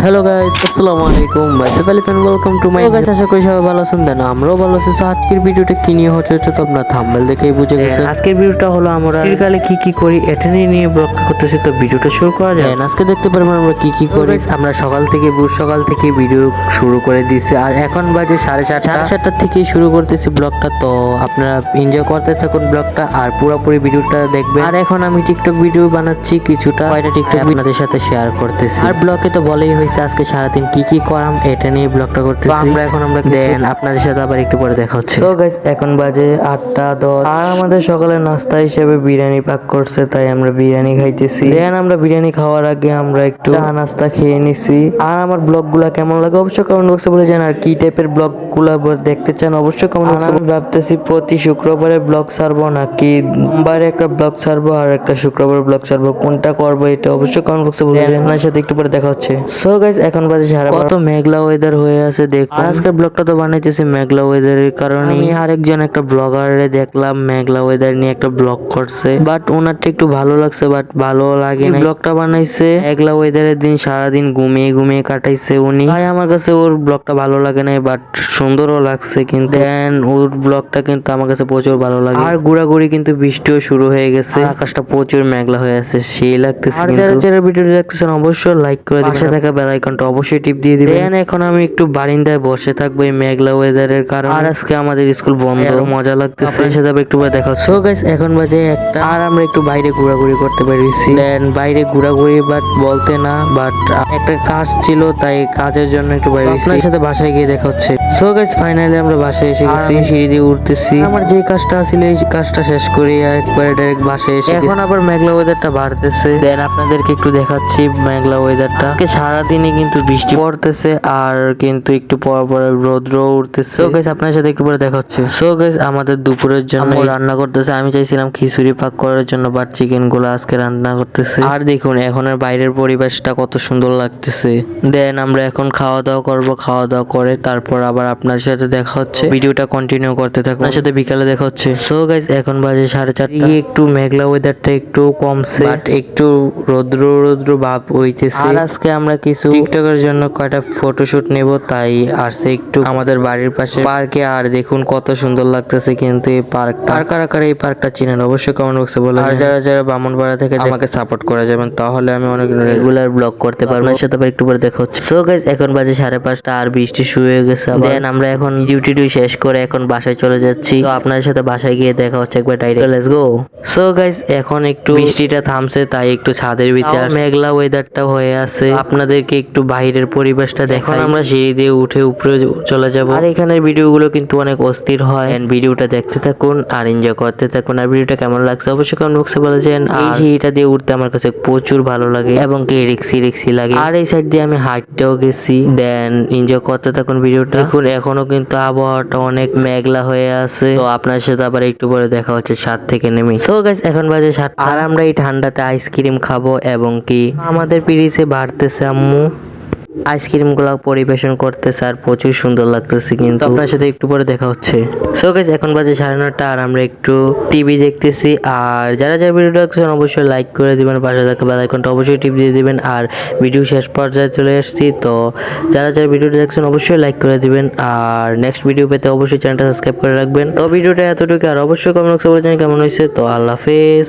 Hello guys আসসালামু আলাইকুম Alif and welcome to my guys আশা করি সবাই ভালো আছেন দেন আমরাও ভালো আছি So, আজকের ভিডিওটা কি নিয়ে হচ্ছে হচ্ছে তো আপনার থাম্বনেল দেখেই বুঝে গেছেন আজকের ভিডিওটা হলো আমরা শীতকালে কি কি করি এটা নিয়ে ব্লগ করতেছি তো ভিডিওটা শুরু করা যায় আজকে দেখতে পারবেন আমরা কি কি করি আমরা সকাল থেকে ভোর সকাল থেকে ভিডিও শুরু করে দিয়েছি আর এখন বাজে সাড়ে চারটা সাড়ে চারটার থেকেই শুরু করতেছি ব্লগটা তো আপনারা এনজয় করতে থাকুন ব্লগটা আর পুরোপুরি ভিডিওটা দেখবেন আর এখন আমি টিকটক ভিডিও বানাচ্ছি কিছুটা কয়টা টিকটক আপনাদের সাথে শেয়ার করতেছি আর ব্লগে তো বলেই হয়েছে আজকে সারাদিন কি কি করাম এটা নিয়ে ব্লগটা করতেছি। আমরা এখন আমরা দেন আপনাদের সাথে আবার একটু পরে দেখা হচ্ছে। তো গাইস এখন বাজে আটটা দশ। আর আমাদের সকালে নাস্তা হিসেবে বিরিয়ানি পাক করছে তাই আমরা বিরিয়ানি খাইতেছি। দেন আমরা বিরিয়ানি খাওয়ার আগে আমরা একটু চা নাস্তা খেয়ে নিছি। আর আমার ব্লগগুলা কেমন লাগে অবশ্যই কমেন্ট বক্সে বলে যান আর কি টাইপের ব্লগগুলা দেখতে চান অবশ্যই কমেন্ট বক্সে আমি ভাবতেছি প্রতি শুক্রবারে ব্লগ ছাড়বো নাকি সোমবারে একটা ব্লগ ছাড়বো আর একটা শুক্রবার ব্লগ ছাড়বো কোনটা করব এটা অবশ্যই কমেন্ট বক্সে বলে আপনার সাথে একটু পরে দেখা হচ্ছে। সো গাইস এখন বাজে সারা কত মেঘলা ওয়েদার হয়ে আছে দেখুন। আর আজকের ব্লগটা তো বানাইতেছি মেঘলা ওয়েদারের কারণে। আরেকজন একটা ব্লগারে দেখলাম মেঘলা ওয়েদার নিয়ে একটা ব্লগ করছে। বাট ওনারটা একটু ভালো লাগছে বাট ভালো লাগে না ব্লগটা বানাইছে মেঘলা ওয়েদারের দিন সারাদিন ঘুমিয়ে ঘুমিয়ে কাটাইছে উনি। ভাই আমার কাছে ওর ব্লগটা ভালো লাগে না বাট সুন্দরও লাগছে কিন্তু। দেন ওর ব্লগটা কিন্তু আমার কাছে প্রচুর ভালো লাগে। আর ঘোরাঘুরি কিন্তু বৃষ্টিও শুরু হয়ে গেছে। আকাশটা প্রচুর মেঘলা হয়ে আছে সেই লাগতেছে আর যারা ভিডিওটা দেখতেছেন অবশ্যই লাইক করে পাশে থাকা বেল আইকনটা অবশ্যই টিপ দিয়ে দিবেন। দেন এখন আমি একটু বারিন্দায় বসে থাকব এই মেঘলা ওয়েদারের কারণে। আর আজকে আমাদের স্কুল বন্ধ। মজা লাগতেছে। আপনার সাথে একটু দেখা সো গাইস এখন বাজে একটা আর আমরা একটু বাইরে ঘোরাঘুরি করতে পেরেছি দেন বাইরে ঘোরাঘুরি বাট বলতে না বাট একটা কাজ ছিল তাই কাজের জন্য একটু বাইরে আপনার সাথে বাসায় গিয়ে দেখা হচ্ছে। সো গাইস ফাইনালি আমরা বাসায় এসে গেছি সিঁড়ি দিয়ে উঠতেছি। আমার যে কাজটা ছিল এই কাজটা শেষ করে একবারে ডাইরেক্ট বাসায় এসে এখন আবার মেঘলা ওয়েদারটা বাড়তেছে। দেন আপনাদেরকে একটু দেখাচ্ছি মেঘলা ওয়েদারটা আজকে সারাদিনই কিন্তু বৃষ্টি পড়তেছে আর কিন্তু একটু পর পর রৌদ্র উঠতেছে। সো গাইস আপনার সাথে একটু পরে দেখা হচ্ছে। সো গাইস আমাদের দুপুরের জন্য রান্না করতেছে আমি চাইছিলাম খিচুড়ি পাক করার জন্য বাট চিকেনগুলো আজকে রান্না করতেছে। আর দেখুন এখনের বাইরের পরিবেশটা কত সুন্দর লাগতেছে। দেন আমরা এখন খাওয়া দাওয়া করব খাওয়া দাওয়া করে তারপর আবার আপনার সাথে দেখা হচ্ছে। ভিডিওটা কন্টিনিউ করতে থাকুন। আপনার সাথে বিকালে দেখা হচ্ছে। সো গাইস এখন বাজে সাড়ে চারটা। একটু মেঘলা ওয়েদারটা একটু কমছে। বাট একটু রৌদ্র রৌদ্র ভাব হইতেছে। আর আজকে আমরা কিছু টিকটকের জন্য কয়টা ফটোশুট নেব তাই আসছে একটু আমাদের বাড়ির পাশে। পার্কে আর দেখুন কত সুন্দর লাগতেছে কিন্তু এই পার্ক আর কারা কারা এই পার্কটা চিনেন অবশ্যই কমেন্ট বক্সে বলে আর যারা যারা বামনপাড়া থেকে আমাকে সাপোর্ট করে যাবেন তাহলে আমি অনেক রেগুলার ব্লগ করতে পারব। আপনার সাথে একটু পরে দেখা হচ্ছে। সো গাইস এখন বাজে সাড়ে পাঁচটা আর বৃষ্টি শুরু হয়ে গেছে দেন আমরা এখন ডিউটি ডিউ শেষ করে এখন বাসায় চলে যাচ্ছি। তো আপনার সাথে বাসায় গিয়ে দেখা হচ্ছে একবার direct let's go so guys এখন একটু বৃষ্টিটা থামছে তাই একটু ছাদের ভিতরে মেঘলা ওয়েদারটা হয়ে আছে। আপনাদেরকে একটু বাইরের পরিবেশটা দেখুন আমরা সিঁড়ি দিয়ে উঠে উপরে চলে যাব। আর এখানের ভিডিওগুলো কিন্তু অনেক অস্থির হয়। And ভিডিওটা দেখতে থাকুন আর এনজয় করতে থাকুন। আর ভিডিওটা কেমন লাগছে অবশ্যই কমেন্ট বক্সে বলে যান এই সিঁড়িটা দিয়ে উঠতে আমার কাছে প্রচুর ভালো লাগে এবং কি রিক্সি রিক্সি লাগে। আর এই সাইড দিয়ে আমি হাঁটতেও গেছি। দেন এনজয় করতে থাকুন ভিডিওটা। দেখুন এখনও কিন্তু আবহাওয়াটা অনেক মেঘলা হয়ে আছে। তো আপনার সাথে আবার একটু পরে দেখা হচ্ছে সাত থেকে নেমে। সো গাইস এখন বাজে সাত আর আমরা এই ঠান্ডাতে আইসক্রিম খাব এবং কি আমাদের পিরিসে বাড়তেছে আম্মু। আইসক্রিমগুলো পরিবেশন করতেছে আর প্রচুর সুন্দর লাগতেছে কিন্তু। আপনার সাথে একটু পরে দেখা হচ্ছে। সো গাইস এখন বাজে সাড়ে নটা আর আমরা একটু টিভি দেখতেছি। আর যারা যারা ভিডিও দেখছেন অবশ্যই লাইক করে দিবেন পাশে থাকা বেল আইকনটা অবশ্যই টিপ দিয়ে দিবেন। আর ভিডিও শেষ পর্যায়ে চলে আসছি তো যারা যারা ভিডিওটা দেখছেন অবশ্যই লাইক করে দিবেন। আর নেক্সট ভিডিও পেতে অবশ্যই চ্যানেলটা সাবস্ক্রাইব করে রাখবেন। তো ভিডিওটা এতটুকু আর অবশ্যই কমেন্ট বক্সে বলে কেমন হয়েছে। তো আল্লাহ হাফেজ।